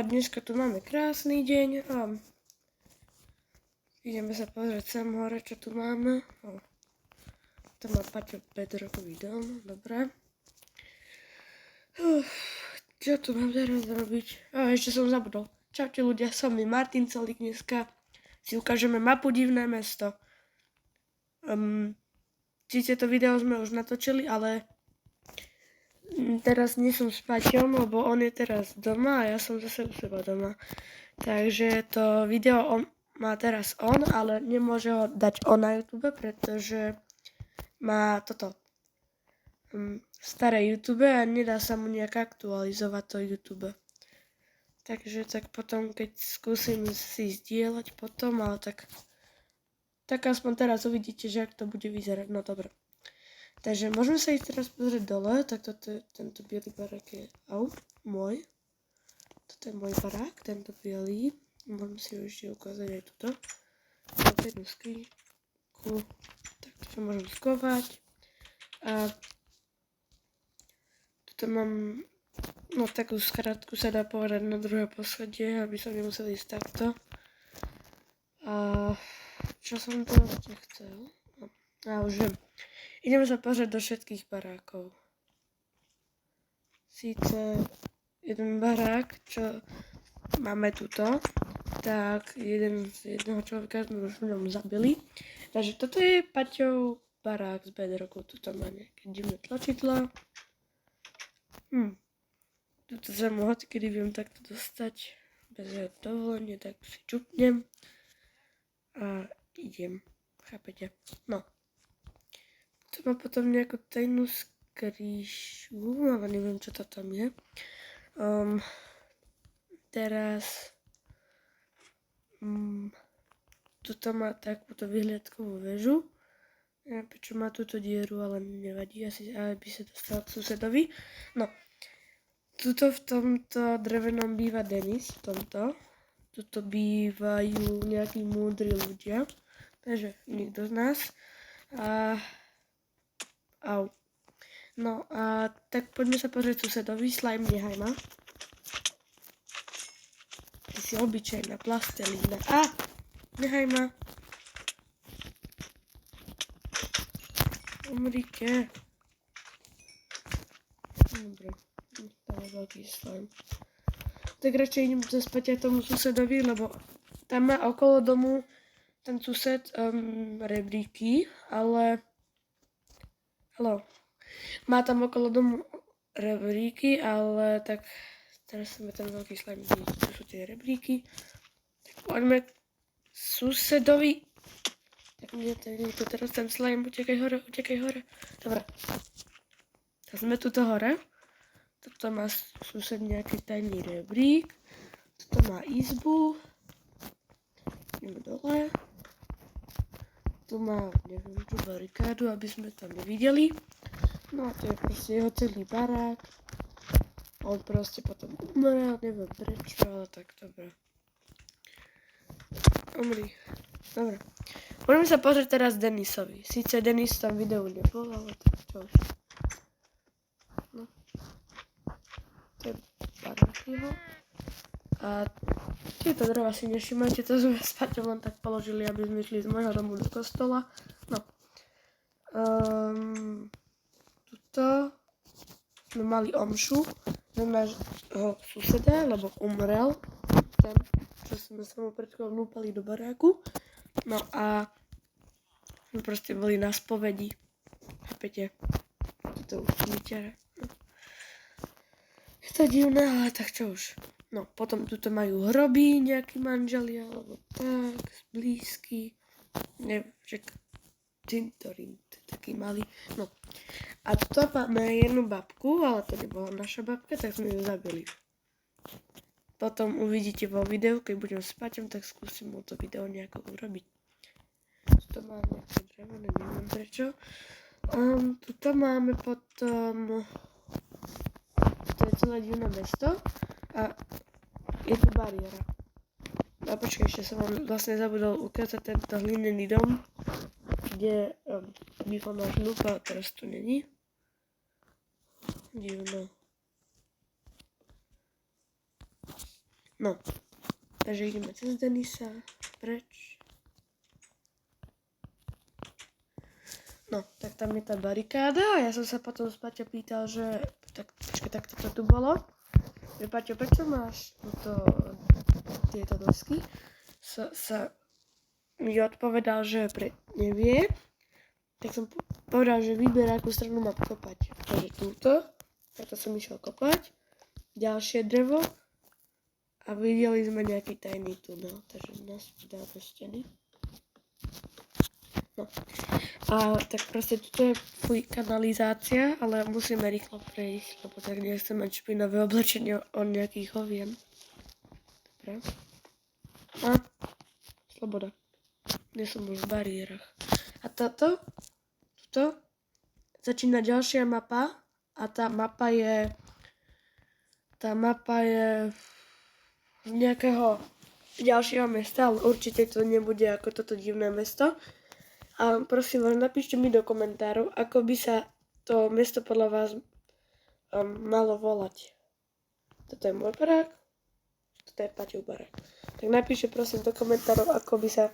Dneska tu máme krásny deň a ideme sa pozrieť sem hore, čo tu máme. O, to má Paťo bedrokový dom, dobre. Čo tu mám teraz robiť? A ešte som zabudol. Čaute ľudia, som mi Martin Celík dneska. Si ukážeme mapu Divné mesto. Um, síce to video sme už natočili, ale teraz nie som s Paťom, lebo on je teraz doma a ja som zase u seba doma. Takže to video on, má teraz on, ale nemôže ho dať on na YouTube, pretože má toto um, staré YouTube a nedá sa mu nejak aktualizovať to YouTube. Takže tak potom, keď skúsim si zdieľať potom, ale tak, tak aspoň teraz uvidíte, že ak to bude vyzerať. No dobre. Takže môžeme sa ísť teraz pozrieť dole, tak toto je, tento bielý barák je, au, môj. Toto je môj barák, tento bielý. Môžem si ho ešte ukázať aj tuto. Toto jednu skríku, tak to môžem skovať. A tuto mám, no takú skratku sa dá povedať na druhé poschodie, aby som nemusel ísť takto. A čo som to ešte chcel? A už viem. Sa pozrieť do všetkých barákov. Síce jeden barák, čo máme tuto, tak jeden z sme už v ňom zabili. Takže toto je Paťov barák z bedroku. Tuto má nejaké divné tlačidlo. Hm. Tuto sa mu kedy viem takto dostať bez dovolenia, tak si čupnem a idem. Chápete? No. To má potom nejakú tajnú skríšu, ale neviem, čo to tam je. Um, teraz um, tuto má takúto vyhliadkovú väžu. Neviem, prečo má túto dieru, ale nevadí, asi aby sa dostal k susedovi. No, tuto v tomto drevenom býva Denis, v tomto. Tuto bývajú nejakí múdri ľudia, takže nikto z nás. A Au. No a tak poďme sa pozrieť susedovi. Slime, nehaj ma. Ty si obyčajná plastelína. A! Nehaj ma. Umrite. Dobre. To je veľký slime. Tak radšej idem zaspať aj tomu susedovi, lebo tam má okolo domu ten sused um, rebríky, ale Hello. Má tam okolo domu rebríky, ale tak teraz sme ten veľký slime, tu sú tie rebríky. Tak poďme susedovi. Tak mne to teraz ten slime, utekaj hore, utekaj hore. Dobre. Tak sme tuto hore. Toto má sused nejaký tajný rebrík. Toto má izbu. Ideme dole tu má, neviem, tú barikádu, aby sme tam nevideli. No a to je proste jeho celý barák. On proste potom umrel, neviem prečo, ale tak dobre. Umri. Dobre. Môžeme sa pozrieť teraz Denisovi. Sice Denis tam videu nebol, ale tak čo. No. To je barák jeho. A tieto dreva si nevšimajte, to sme s Paťom len tak položili, aby sme išli z môjho domu do kostola. No. Um, tuto sme mali omšu na nášho suseda, lebo umrel. Ten, čo sme sa mu pred chvíľou núpali do baráku. No a sme proste boli na spovedi. Chápete? Toto už vyťare. Je to divné, ale tak čo už. No, potom tuto majú hroby nejakí manželia, alebo tak, blízky. Neviem, že cintorín, taký malý. No. A tuto máme jednu babku, ale to nebola naša babka, tak sme ju zabili. Potom uvidíte vo videu, keď budem spať, tak skúsim mu to video nejako urobiť. Tuto máme nejaké drevené, neviem prečo. Um, tuto máme potom... To je celé divné mesto. A je tu bariéra. A počkaj, ešte som vám vlastne zabudol ukázať tento hlinený dom, kde um, býval náš lupa, a teraz tu není. Divno. No, takže ideme cez Denisa, preč. No, tak tam je tá barikáda a ja som sa potom Paťa pýtal, že tak, počkaj, tak toto tu bolo. Paťo, prečo máš to, tieto dosky? Sa, sa mi odpovedal, že pre, nevie. Tak som po- povedal, že vyber, akú stranu mám kopať. Takže túto, takto som išiel kopať. Ďalšie drevo. A videli sme nejaký tajný tunel, takže nás dal do steny. No. A tak proste toto je fuj, kanalizácia, ale musíme rýchlo prejsť, lebo tak nechcem mať špinavé oblečenie od nejakých hovien. Dobre. A sloboda. Nie som už v bariérach. A toto, tuto, začína ďalšia mapa a tá mapa je, tá mapa je z nejakého ďalšieho mesta, ale určite to nebude ako toto divné mesto. A prosím vás, napíšte mi do komentárov, ako by sa to mesto podľa vás um, malo volať. Toto je môj barák, toto je Paťov barák. Tak napíšte prosím do komentárov, ako by sa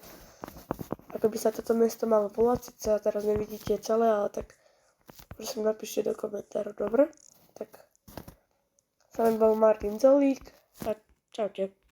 ako by sa toto mesto malo volať, síce ja teraz nevidíte celé, ale tak prosím napíšte do komentárov, dobre? Tak sa len bol Martin Zolík a čaute.